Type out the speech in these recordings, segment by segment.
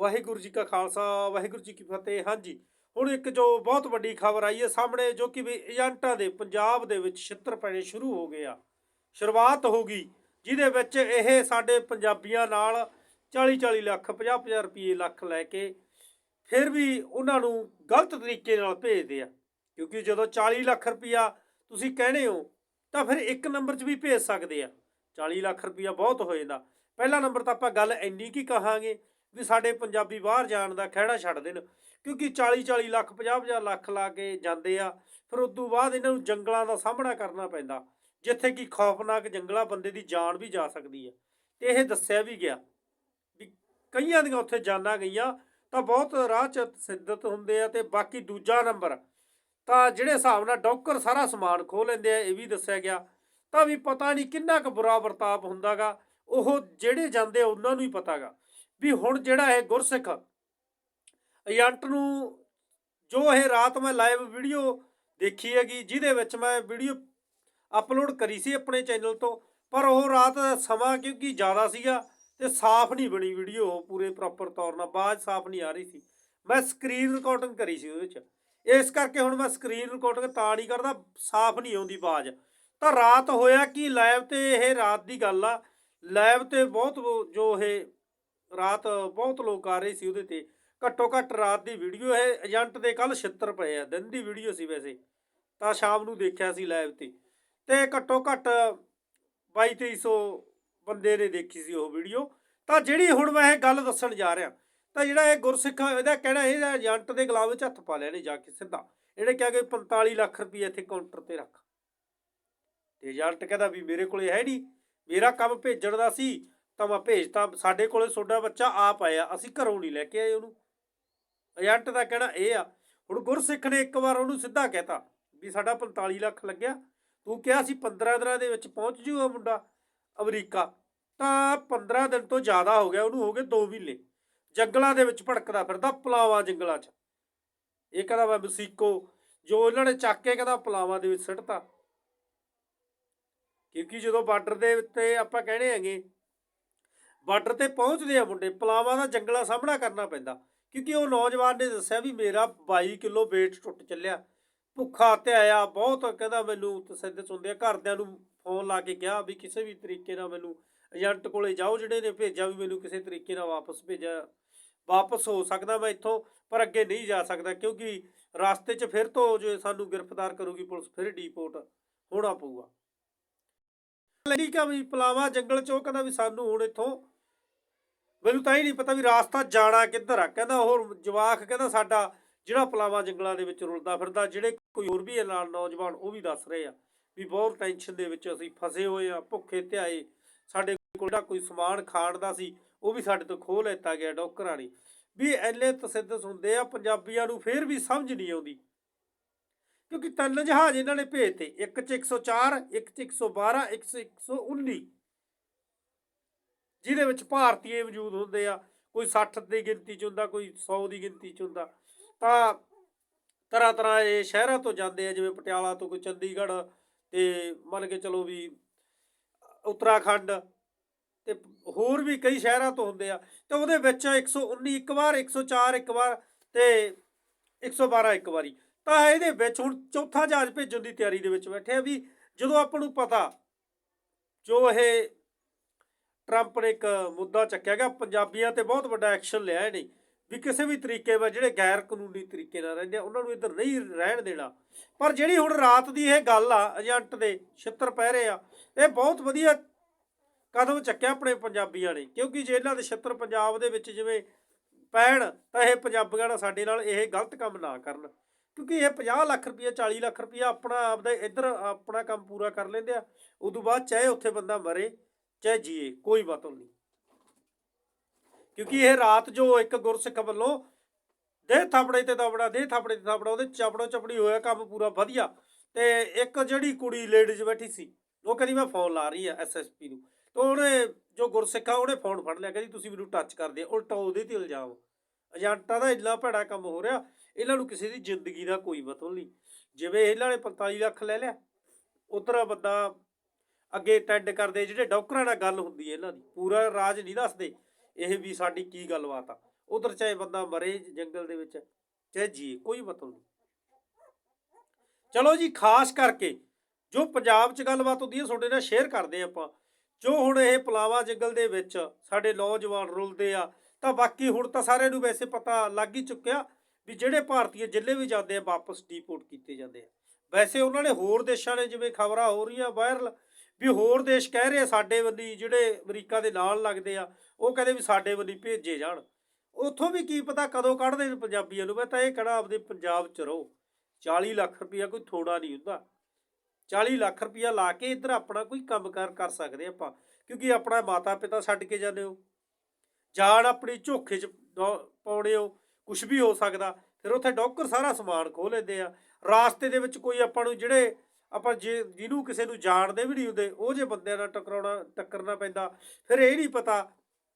ਵਾਹਿਗੁਰੂ ਜੀ ਕਾ ਖਾਲਸਾ, ਵਾਹਿਗੁਰੂ ਜੀ ਕੀ ਫਤਿਹ। ਹਾਂਜੀ, ਹੁਣ ਇੱਕ ਜੋ ਬਹੁਤ ਵੱਡੀ ਖਬਰ ਆਈ ਹੈ ਸਾਹਮਣੇ, ਜੋ ਕਿ ਵੀ ਏਜੰਟਾਂ ਦੇ ਪੰਜਾਬ ਦੇ ਵਿੱਚ ਛਿੱਤਰ ਪੈਣੇ ਸ਼ੁਰੂ ਹੋ ਗਏ ਆ। ਸ਼ੁਰੂਆਤ ਹੋ ਗਈ, ਜਿਹਦੇ ਵਿੱਚ ਇਹ ਸਾਡੇ ਪੰਜਾਬੀਆਂ ਨਾਲ 40 40 ਲੱਖ 50 50 ਰੁਪਏ ਲੱਖ ਲੈ ਕੇ ਫਿਰ ਵੀ ਉਹਨਾਂ ਨੂੰ ਗਲਤ ਤਰੀਕੇ ਨਾਲ ਭੇਜਦੇ ਆ। ਕਿਉਂਕਿ ਜਦੋਂ 40 ਲੱਖ ਰੁਪਇਆ ਤੁਸੀਂ ਕਹਿੰਦੇ ਹੋ, ਤਾਂ ਫਿਰ ਇੱਕ ਨੰਬਰ 'ਚ ਵੀ ਭੇਜ ਸਕਦੇ ਆ। 40 ਲੱਖ ਰੁਪਇਆ ਬਹੁਤ ਹੋ ਜਾਂਦਾ। ਪਹਿਲਾ ਨੰਬਰ ਤਾਂ ਆਪਾਂ ਗੱਲ ਇੰਨੀ ਕੀ ਕਹਾਂਗੇ ਵੀ ਸਾਡੇ ਪੰਜਾਬੀ ਬਾਹਰ ਜਾਣ ਦਾ ਖਹਿੜਾ ਛੱਡ ਦੇਣ, ਕਿਉਂਕਿ 40 40 ਲੱਖ 50 50 ਲੱਖ ਲਾ ਕੇ ਜਾਂਦੇ ਆ, ਫਿਰ ਉਸ ਤੋਂ ਬਾਅਦ ਇਹਨਾਂ ਨੂੰ ਜੰਗਲਾਂ ਦਾ ਸਾਹਮਣਾ ਕਰਨਾ ਪੈਂਦਾ, ਜਿੱਥੇ ਕਿ ਖੌਫਨਾਕ ਜੰਗਲਾ ਬੰਦੇ ਦੀ ਜਾਨ ਵੀ ਜਾ ਸਕਦੀ ਹੈ ਤੇ ਇਹ ਦੱਸਿਆ ਵੀ ਗਿਆ ਵੀ ਕਈਆਂ ਦੀਆਂ ਉੱਥੇ ਜਾਨਾਂ ਗਈਆਂ, ਤਾਂ ਬਹੁਤ ਰਾਹ ਚ ਸਿੱਧਤ ਹੁੰਦੇ ਆ ਤੇ ਬਾਕੀ ਦੂਜਾ ਨੰਬਰ, ਤਾਂ ਜਿਹੜੇ ਹਿਸਾਬ ਨਾਲ ਡੌਕਰ ਸਾਰਾ ਸਮਾਨ ਖੋਹ ਲੈਂਦੇ ਆ, ਇਹ ਵੀ ਦੱਸਿਆ ਗਿਆ, ਤਾਂ ਵੀ ਪਤਾ ਨਹੀਂ ਕਿੰਨਾ ਕੁ ਬੁਰਾ ਵਰਤਾਪ ਹੁੰਦਾਗਾ, ਉਹ ਜਿਹੜੇ ਜਾਂਦੇ ਉਹਨਾਂ ਨੂੰ ਹੀ ਪਤਾਗਾ। ਵੀ ਹੁਣ ਜਿਹੜਾ ਇਹ ਗੁਰਸਿੱਖ ਏਜੰਟ ਨੂੰ ਜੋ ਇਹ ਰਾਤ ਮੈਂ ਲਾਈਵ ਵੀਡੀਓ ਦੇਖੀ ਹੈਗੀ, ਜਿਹਦੇ ਵਿੱਚ ਮੈਂ ਵੀਡੀਓ ਅਪਲੋਡ ਕਰੀ ਸੀ ਆਪਣੇ ਚੈਨਲ ਤੋਂ, ਪਰ ਉਹ ਰਾਤ ਦਾ ਸਮਾਂ ਕਿਉਂਕਿ ਜ਼ਿਆਦਾ ਸੀਗਾ ਤੇ ਸਾਫ਼ ਨਹੀਂ ਬਣੀ ਵੀਡੀਓ ਪੂਰੇ ਪ੍ਰੋਪਰ ਤੌਰ ਨਾਲ ਆਵਾਜ਼ ਸਾਫ਼ ਨਹੀਂ ਆ ਰਹੀ ਸੀ। ਮੈਂ ਸਕਰੀਨ ਰਿਕਾਰਡਿੰਗ ਕਰੀ ਸੀ ਉਹਦੇ ਵਿੱਚ। ਇਸ ਕਰਕੇ ਹੁਣ ਮੈਂ ਸਕਰੀਨ ਰਿਕਾਰਡਿੰਗ ਤਾਂ ਨਹੀਂ ਕਰਦਾ, ਸਾਫ਼ ਨਹੀਂ ਆਉਂਦੀ ਆਵਾਜ਼। ਤਾਂ ਰਾਤ ਹੋਇਆ ਕਿ ਲਾਈਵ ਤੇ ਇਹ ਰਾਤ ਦੀ ਗੱਲ ਆ। ਲਾਈਵ ਤੇ ਬਹੁਤ ਜੋ ਇਹ ਰਾਤ ਬਹੁਤ ਲੋਕ ਆ ਰਹੇ ਸੀ ਉਹਦੇ ਤੇ। ਘੱਟੋ ਘੱਟ ਰਾਤ ਦੀ ਵੀਡੀਓ ਇਹ ਏਜੰਟ ਦੇ ਕੱਲ 76 ਪਏ ਆ, ਦਿਨ ਦੀ ਵੀਡੀਓ ਸੀ ਵੈਸੇ। ਤਾਂ ਸ਼ਾਮ ਨੂੰ ਦੇਖਿਆ ਸੀ ਲਾਈਵ ਤੇ। ਤੇ ਘੱਟੋ ਘੱਟ 22 2300 ਬੰਦੇ ਨੇ ਦੇਖੀ ਸੀ ਉਹ ਵੀਡੀਓ ਤਾਂ ਜਿਹੜੀ ਹੁਣ ਮੈਂ ਇਹ ਗੱਲ ਦੱਸਣ ਜਾ ਰਿਹਾ, ਤਾਂ ਜਿਹੜਾ ਇਹ ਗੁਰਸਿੱਖ, ਇਹਦਾ ਕਹਿਣਾ ਇਹ ਏਜੰਟ ਦੇ ਗੁਲਾਮ ਵਿੱਚ ਹੱਥ ਪਾ ਲਿਆ ਨੇ ਜਾ ਕੇ ਸਿੱਧਾ। ਇਹਨੇ ਕਿਹਾ ਕਿ 45 ਲੱਖ ਰੁਪਏ ਇੱਥੇ ਕਾਊਂਟਰ ਤੇ ਰੱਖ। ਤੇ ਏਜੰਟ ਕਹਿੰਦਾ ਵੀ ਮੇਰੇ ਕੋਲੇ ਹੈ ਨਹੀਂ। ਮੇਰਾ ਕੰਮ ਭੇਜਣ ਦਾ ਸੀ। ਤਾਂ ਮੈਂ ਭੇਜਤਾ, ਸਾਡੇ ਕੋਲੇ ਤੁਹਾਡਾ ਬੱਚਾ ਆਪ ਆਇਆ, ਅਸੀਂ ਘਰੋਂ ਨਹੀਂ ਲੈ ਕੇ ਆਏ ਉਹਨੂੰ। ਏਜੰਟ ਦਾ ਕਹਿਣਾ ਇਹ ਆ, ਹੁਣ ਗੁਰਸਿੱਖ ਨੇ ਇੱਕ ਵਾਰ ਉਹਨੂੰ ਸਿੱਧਾ ਕਹਿਤਾ ਵੀ ਸਾਡਾ 45 ਲੱਖ ਲੱਗਿਆ, ਤੂੰ ਕਿਹਾ ਸੀ 15 ਦਿਨਾਂ ਦੇ ਵਿੱਚ ਪਹੁੰਚ ਜੂਗਾ ਮੁੰਡਾ ਅਮਰੀਕਾ, ਤਾਂ 15 ਦਿਨ ਤੋਂ ਜ਼ਿਆਦਾ ਹੋ ਗਿਆ, ਉਹਨੂੰ ਹੋ ਗਏ 2 ਮਹੀਨੇ। ਜੰਗਲਾਂ ਦੇ ਵਿੱਚ ਭੜਕਦਾ ਫਿਰਦਾ ਪਲਾਵਾ ਜੰਗਲਾਂ 'ਚ। ਇਹ ਕਹਿੰਦਾ ਮੈਂ ਮਸੀਕੋ, ਜੋ ਇਹਨਾਂ ਨੇ ਚੱਕ ਕੇ ਕਹਿੰਦਾ ਪਲਾਵਾ ਦੇ ਵਿੱਚ ਸਿੱਟਤਾ। ਕਿਉਂਕਿ ਜਦੋਂ ਬਾਰਡਰ ਦੇ ਉੱਤੇ ਆਪਾਂ ਕਹਿੰਦੇ ਹੈਗੇ ਬਾਰਡਰ ਤੇ ਪਹੁੰਚਦੇ ਆ ਮੁੰਡੇ, ਪਲਾਵਾ ਦਾ ਜੰਗਲਾ ਸਾਹਮਣਾ ਕਰਨਾ ਪੈਂਦਾ। ਕਿਉਂਕਿ ਉਹ ਨੌਜਵਾਨ ਨੇ ਦੱਸਿਆ ਵੀ ਮੇਰਾ 22 ਕਿਲੋ weight ਟੁੱਟ ਚੱਲਿਆ। ਭੁੱਖਾ ਤੇ ਆਇਆ ਬਹੁਤ, ਕਹਿੰਦਾ ਮੈਨੂੰ ਤਸੱਦਸ ਸੁਣਦੇ ਆ, ਘਰਦਿਆਂ ਨੂੰ ਫੋਨ ਲਾ ਕੇ ਕਿਹਾ ਵੀ ਕਿਸੇ ਵੀ ਤਰੀਕੇ ਨਾਲ ਮੈਨੂੰ ਏਜੰਟ ਕੋਲੇ ਜਾਓ, ਜਿਹੜੇ ਨੇ ਭੇਜਿਆ ਵੀ ਮੈਨੂੰ ਕਿਸੇ ਤਰੀਕੇ ਨਾਲ ਵਾਪਸ ਭੇਜਿਆ, ਵਾਪਸ ਹੋ ਸਕਦਾ ਮੈਂ ਇੱਥੋਂ, ਪਰ ਅੱਗੇ ਨਹੀਂ ਜਾ ਸਕਦਾ, ਕਿਉਂਕਿ ਰਸਤੇ 'ਚ ਫਿਰ ਤੋਂ ਜੇ ਸਾਨੂੰ ਗ੍ਰਿਫਤਾਰ ਕਰੂਗੀ ਪੁਲਿਸ, ਫਿਰ ਡੀਪੋਰਟ ਹੋਣਾ ਪਊਗਾ। ਠੀਕ ਆ ਵੀ ਪਲਾਵਾ ਜੰਗਲ 'ਚ, ਉਹ ਕਹਿੰਦਾ ਵੀ ਸਾਨੂੰ ਹੁਣ ਇੱਥੋਂ ਮੈਨੂੰ ਤਾਂ ਹੀ ਨਹੀਂ ਪਤਾ ਵੀ ਰਾਸਤਾ ਜਾਣਾ ਕਿੱਧਰ ਆ। ਕਹਿੰਦਾ ਉਹ ਜਵਾਕ, ਕਹਿੰਦਾ ਸਾਡਾ ਜਿਹੜਾ ਪਲਾਵਾ ਜੰਗਲਾਂ ਦੇ ਵਿੱਚ ਰੁਲਦਾ ਫਿਰਦਾ, ਜਿਹੜੇ ਕੋਈ ਹੋਰ ਵੀ ਇਹ ਨਾਲ ਨੌਜਵਾਨ ਉਹ ਵੀ ਦੱਸ ਰਹੇ ਆ ਵੀ ਬਹੁਤ ਟੈਨਸ਼ਨ ਦੇ ਵਿੱਚ ਅਸੀਂ ਫਸੇ ਹੋਏ ਆ, ਭੁੱਖੇ ਧਿਆਏ। ਸਾਡੇ ਕੋਲ ਜਿਹੜਾ ਕੋਈ ਸਮਾਨ ਖਾਣ ਦਾ ਸੀ, ਉਹ ਵੀ ਸਾਡੇ ਤੋਂ ਖੋਹ ਲੈਤਾ ਗਿਆ ਡੋਕਰਾਂ ਨੇ। ਵੀ ਐਲੇ ਤਸੱਦਸ ਹੁੰਦੇ ਆ ਪੰਜਾਬੀਆਂ ਨੂੰ ਫੇਰ ਵੀ ਸਮਝ ਨਹੀਂ ਆਉਂਦੀ। ਕਿਉਂਕਿ ਤਿੰਨ ਜਹਾਜ਼ ਇਹਨਾਂ ਨੇ ਭੇਜਤੇ, ਇੱਕ 'ਚ 104 ਇੱਕ 'ਚ 112 ਇੱਕ 'ਚ 119 ਜਿਹਦੇ ਵਿੱਚ ਭਾਰਤੀਏ ਮੌਜੂਦ ਹੁੰਦੇ ਆ, ਕੋਈ 60 ਦੀ ਗਿਣਤੀ 'ਚ ਹੁੰਦਾ, ਕੋਈ 100 ਦੀ ਗਿਣਤੀ 'ਚ ਹੁੰਦਾ। ਤਾਂ ਤਰ੍ਹਾਂ ਤਰ੍ਹਾਂ ਇਹ ਸ਼ਹਿਰਾਂ ਤੋਂ ਜਾਂਦੇ ਆ, ਜਿਵੇਂ ਪਟਿਆਲਾ ਤੋਂ ਕੋਈ ਚੰਡੀਗੜ੍ਹ ਤੇ ਮੰਨ ਕੇ ਚਲੋ ਵੀ ਉੱਤਰਾਖੰਡ ਤੇ ਹੋਰ ਵੀ ਕਈ ਸ਼ਹਿਰਾਂ ਤੋਂ ਹੁੰਦੇ ਆ। ਤੇ ਉਹਦੇ ਵਿੱਚ 119 ਇੱਕ ਵਾਰ 104 ਇੱਕ ਵਾਰ ਤੇ 112 ਇੱਕ ਵਾਰੀ। ਤਾਂ ਇਹਦੇ ਵਿੱਚ ਹੁਣ ਚੌਥਾ ਜਹਾਜ਼ ਭੇਜਣ ਦੀ ਤਿਆਰੀ ਦੇ ਵਿੱਚ ਬੈਠੇ ਆ ਵੀ ਜਦੋਂ ਆਪਾਂ ਨੂੰ ਪਤਾ ਜੋ ਇਹ ਟਰੰਪ ਨੇ ਇੱਕ ਮੁੱਦਾ ਚੱਕਿਆ ਗਿਆ, ਪੰਜਾਬੀਆਂ ਤੇ ਬਹੁਤ ਵੱਡਾ ਐਕਸ਼ਨ ਲਿਆ ਇਹਨੇ। ਵੀ ਕਿਸੇ ਵੀ ਤਰੀਕੇ ਨਾਲ ਜਿਹੜੇ ਗੈਰ ਕਾਨੂੰਨੀ ਤਰੀਕੇ ਨਾਲ ਰਹਿੰਦੇ ਆ, ਉਹਨਾਂ ਨੂੰ ਇੱਧਰ ਨਹੀਂ ਰਹਿਣ ਦੇਣਾ। ਪਰ ਜਿਹੜੀ ਹੁਣ ਰਾਤ ਦੀ ਇਹ ਗੱਲ ਆ, ਏਜੰਟ ਦੇ ਛਿੱਤਰ ਪੈ ਰਹੇ ਆ, ਇਹ ਬਹੁਤ ਵਧੀਆ ਕਦਮ ਚੱਕਿਆ ਆਪਣੇ ਪੰਜਾਬੀਆਂ ਨੇ। ਕਿਉਂਕਿ ਜੇ ਇਹਨਾਂ ਦੇ ਛਿੱਤਰ ਪੰਜਾਬ ਦੇ ਵਿੱਚ ਜਿਵੇਂ ਪੈਣ, ਤਾਂ ਇਹ ਪੰਜਾਬੀਆਂ ਨਾਲ ਸਾਡੇ ਨਾਲ ਇਹ ਗਲਤ ਕੰਮ ਨਾ ਕਰਨ। ਕਿਉਂਕਿ ਇਹ 50 ਲੱਖ ਰੁਪਇਆ 40 ਲੱਖ ਰੁਪਇਆ ਆਪਣਾ ਆਪਦਾ ਇੱਧਰ ਆਪਣਾ ਕੰਮ ਪੂਰਾ ਕਰ ਲੈਂਦੇ ਆ। ਉਦੋਂ ਬਾਅਦ ਚਾਹੇ ਉੱਥੇ ਬੰਦਾ ਮਰੇ ਚਾਹੇ ਜੀਏ, ਕੋਈ ਮਤਲਬ ਨਹੀਂ। ਕਿਉਂਕਿ ਇਹ ਰਾਤ ਜੋ ਇੱਕ ਗੁਰਸਿੱਖ ਵੱਲੋਂ ਦੇ ਥਾਪੜੇ ਤੇ ਥਾਪੜਾ, ਦੇ ਥਾਪੜੇ ਤੇ ਥਾਪੜਾ, ਉਹਦੇ ਚਪੜੋ ਚਪੜੀ ਹੋਇਆ, ਕੰਮ ਪੂਰਾ ਵਧੀਆ। ਤੇ ਇੱਕ ਜਿਹੜੀ ਕੁੜੀ ਲੇਡੀਜ਼ ਬੈਠੀ ਸੀ, ਉਹ ਕਹਿੰਦੀ, ਮੈਂ ਫੋਨ ਲਾ ਰਹੀ ਆ ਐਸਐਸਪੀ ਨੂੰ। ਤੇ ਉਹਨੇ ਜੋ ਗੁਰਸਿੱਖ ਉਹਨੇ ਫੋਨ ਫੜ ਲਿਆ, ਕਹਿੰਦੀ, ਤੁਸੀਂ ਮੈਨੂੰ ਟੱਚ ਕਰਦੇ ਉਲਟਾ ਉਹਦੇ ਤੇ ਇਲਜ਼ਾਮ। ਏਜੰਟਾਂ ਦਾ ਇੰਨਾ ਭੈੜਾ ਕੰਮ ਹੋ ਰਿਹਾ, ਇਹਨਾਂ ਨੂੰ ਕਿਸੇ ਦੀ ਜ਼ਿੰਦਗੀ ਦਾ ਕੋਈ ਮਤਲਬ ਨਹੀਂ। ਜਿਵੇਂ ਇਹਨਾਂ ਨੇ 45 ਲੱਖ ਲੈ ਲਿਆ ਉਧਰ ਬੰਦਾ ਅੱਗੇ ਟੈਂਡ ਕਰਦੇ, ਜਿਹੜੇ ਡਾਕਟਰਾਂ ਨਾਲ ਗੱਲ ਹੁੰਦੀ ਹੈ ਇਹਨਾਂ ਦੀ, ਪੂਰਾ ਰਾਜ ਨਹੀਂ ਦੱਸਦੇ ਇਹ ਵੀ ਸਾਡੀ ਕੀ ਗੱਲਬਾਤ ਆ। ਉਧਰ ਚਾਹੇ ਬੰਦਾ ਮਰੇ ਜੰਗਲ ਦੇ ਵਿੱਚ, ਚਾਹੇ ਜੀ ਕੋਈ ਮਤਲਬ ਨਹੀਂ। ਚਲੋ ਜੀ, ਖਾਸ ਕਰਕੇ ਜੋ ਪੰਜਾਬ 'ਚ ਗੱਲਬਾਤ ਹੁੰਦੀ ਹੈ, ਤੁਹਾਡੇ ਨਾਲ ਸ਼ੇਅਰ ਕਰਦੇ ਹਾਂ ਆਪਾਂ। ਜੋ ਹੁਣ ਇਹ ਪਲਾਵਾ ਜੰਗਲ ਦੇ ਵਿੱਚ ਸਾਡੇ ਨੌਜਵਾਨ ਰੁਲਦੇ ਆ, ਤਾਂ ਬਾਕੀ ਹੁਣ ਤਾਂ ਸਾਰਿਆਂ ਨੂੰ ਵੈਸੇ ਪਤਾ ਲੱਗ ਹੀ ਚੁੱਕਿਆ ਵੀ ਜਿਹੜੇ ਭਾਰਤੀ ਜਿੱਲੇ ਵੀ ਜਾਂਦੇ ਆ, ਵਾਪਸ ਡੀਪੋਰਟ ਕੀਤੇ ਜਾਂਦੇ ਆ। ਵੈਸੇ ਉਹਨਾਂ ਨੇ ਹੋਰ ਦੇਸ਼ਾਂ ਨੇ ਜਿਵੇਂ ਖਬਰਾਂ ਹੋ ਰਹੀਆਂ ਵਾਇਰਲ ਵੀ ਹੋਰ ਦੇਸ਼ ਕਹਿ ਰਹੇ ਆ ਸਾਡੇ ਵੱਲੀ ਜਿਹੜੇ ਅਮਰੀਕਾ ਦੇ ਨਾਲ ਲੱਗਦੇ ਆ, ਉਹ ਕਹਿੰਦੇ ਵੀ ਸਾਡੇ ਵੱਲੀ ਭੇਜੇ ਜਾਣ। ਉੱਥੋਂ ਵੀ ਕੀ ਪਤਾ ਕਦੋਂ ਕੱਢਦੇ ਨੇ ਪੰਜਾਬੀਆਂ ਨੂੰ, ਮੈਂ ਤਾਂ ਇਹ ਕਹਣਾ ਆਪਦੇ ਪੰਜਾਬ ਚ ਰਹੋ। 40 ਲੱਖ ਰੁਪਇਆ ਕੋਈ ਥੋੜਾ ਨਹੀਂ ਹੁੰਦਾ। 40 ਲੱਖ ਰੁਪਇਆ ਲਾ ਕੇ ਇੱਧਰ ਆਪਣਾ ਕੋਈ ਕੰਮਕਾਰ ਕਰ ਸਕਦੇ ਆਪਾਂ, ਕਿਉਂਕਿ ਆਪਣਾ ਮਾਤਾ ਪਿਤਾ ਛੱਡ ਕੇ ਜਾਂਦੇ ਹੋ। ਜਾਨ ਆਪਣੀ ਝੋਖੇ ਚ ਪਾਉਣੇ ਹੋ ਕੁਝ ਵੀ ਹੋ ਸਕਦਾ। ਫਿਰ ਉੱਥੇ ਡੌਕਰ ਸਾਰਾ ਸਮਾਨ ਖੋਹ ਲੈਂਦੇ ਆ। ਰਾਸਤੇ ਦੇ ਵਿੱਚ ਕੋਈ ਆਪਾਂ ਨੂੰ ਜਿਹੜੇ ਆਪਾਂ ਜੇ ਜਿਹਨੂੰ ਕਿਸੇ ਨੂੰ ਜਾਣਦੇ ਵੀ ਨਹੀਂ ਹੁੰਦੇ, ਉਹ ਜੇ ਬੰਦਿਆਂ ਨਾਲ ਟਕਰਾਉਣਾ, ਟੱਕਰਨਾ ਪੈਂਦਾ, ਫਿਰ ਇਹ ਨਹੀਂ ਪਤਾ।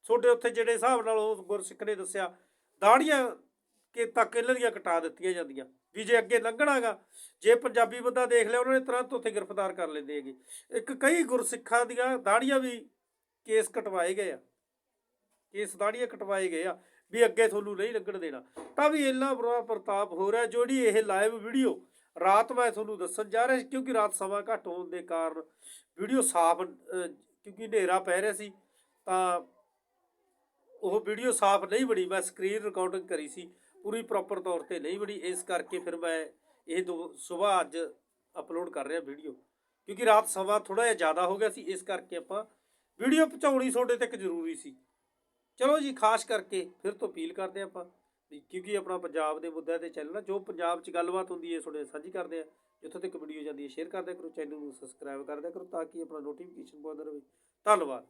ਤੁਹਾਡੇ ਉੱਥੇ ਜਿਹੜੇ ਹਿਸਾਬ ਨਾਲ ਉਹ ਗੁਰਸਿੱਖ ਨੇ ਦੱਸਿਆ, ਦਾੜੀਆਂ ਕਿ ਤੱਕ ਇਹਨਾਂ ਦੀਆਂ ਕਟਾ ਦਿੱਤੀਆਂ ਜਾਂਦੀਆਂ, ਵੀ ਜੇ ਅੱਗੇ ਲੰਘਣਾਗਾ, ਜੇ ਪੰਜਾਬੀ ਬੰਦਾ ਦੇਖ ਲਿਆ, ਉਹਨਾਂ ਨੇ ਤੁਰੰਤ ਉੱਥੇ ਗ੍ਰਿਫਤਾਰ ਕਰ ਲੈਂਦੇ ਹੈਗੇ। ਇੱਕ ਕਈ ਗੁਰਸਿੱਖਾਂ ਦੀਆਂ ਦਾੜੀਆਂ ਵੀ ਕੇਸ ਕਟਵਾਏ ਗਏ ਆ। ਕੇਸ ਦਾੜੀਆਂ ਕਟਵਾਏ ਗਏ ਆ, ਵੀ ਅੱਗੇ ਤੁਹਾਨੂੰ ਨਹੀਂ ਲੰਘਣ ਦੇਣਾ। ਤਾਂ ਵੀ ਇੰਨਾ ਬੁਰਾ ਪ੍ਰਤਾਪ ਹੋ ਰਿਹਾ, ਜਿਹੜੀ ਇਹ ਲਾਈਵ ਵੀਡੀਓ ਰਾਤ ਮੈਂ ਤੁਹਾਨੂੰ ਦੱਸਣ ਜਾ ਰਿਹਾ ਸੀ, ਕਿਉਂਕਿ ਰਾਤ ਸਮਾਂ ਘੱਟ ਹੋਣ ਦੇ ਕਾਰਨ ਵੀਡੀਓ ਸਾਫ਼ ਕਿਉਂਕਿ ਹਨੇਰਾ ਪੈ ਰਿਹਾ ਸੀ, ਤਾਂ ਉਹ ਵੀਡੀਓ ਸਾਫ਼ ਨਹੀਂ ਬਣੀ, ਮੈਂ ਸਕਰੀਨ ਰਿਕਾਰਡਿੰਗ ਕਰੀ ਸੀ, ਪੂਰੀ ਪ੍ਰੋਪਰ ਤੌਰ ਤੇ ਨਹੀਂ ਬਣੀ, ਇਸ ਕਰਕੇ ਫਿਰ ਮੈਂ ਇਹ ਦੋ ਸਵੇਰ ਅੱਜ ਅਪਲੋਡ ਕਰ ਰਿਹਾ ਵੀਡੀਓ, ਕਿਉਂਕਿ ਰਾਤ ਸਮਾਂ ਥੋੜਾ ਜਿਹਾ ਜ਼ਿਆਦਾ ਹੋ ਗਿਆ ਸੀ, ਇਸ ਕਰਕੇ ਆਪਾਂ ਵੀਡੀਓ ਪਹੁੰਚਾਉਣੀ ਤੁਹਾਡੇ ਤੱਕ ਜ਼ਰੂਰੀ ਸੀ। ਚਲੋ ਜੀ, ਖਾਸ ਕਰਕੇ ਫਿਰ ਤੋਂ ਅਪੀਲ ਕਰਦੇ ਹਾਂ ਆਪਾਂ ਕਿਉਂਕਿ ਆਪਣਾ ਪੰਜਾਬ ਦੇ ਮੁੱਦਿਆਂ ਤੇ ਚੈਨਲ ਆ, ਜੋ ਪੰਜਾਬ 'ਚ ਗੱਲਬਾਤ ਹੁੰਦੀ ਹੈ, ਤੁਹਾਡੇ ਨਾਲ ਸਾਂਝੀ ਕਰਦੇ ਆ, ਜਿੱਥੋਂ ਤੱਕ ਵੀਡੀਓ ਜਾਂਦੀ ਹੈ ਸ਼ੇਅਰ ਕਰਦੇ ਕਰੋ ਚੈਨਲ ਨੂੰ ਸਬਸਕ੍ਰਾਈਬ ਕਰਦਿਆ ਕਰੋ, ਤਾਂ ਕਿ ਆਪਣਾ ਨੋਟੀਫਿਕੇਸ਼ਨ ਪਹੁੰਚਦਾ ਰਹੇ। ਧੰਨਵਾਦ।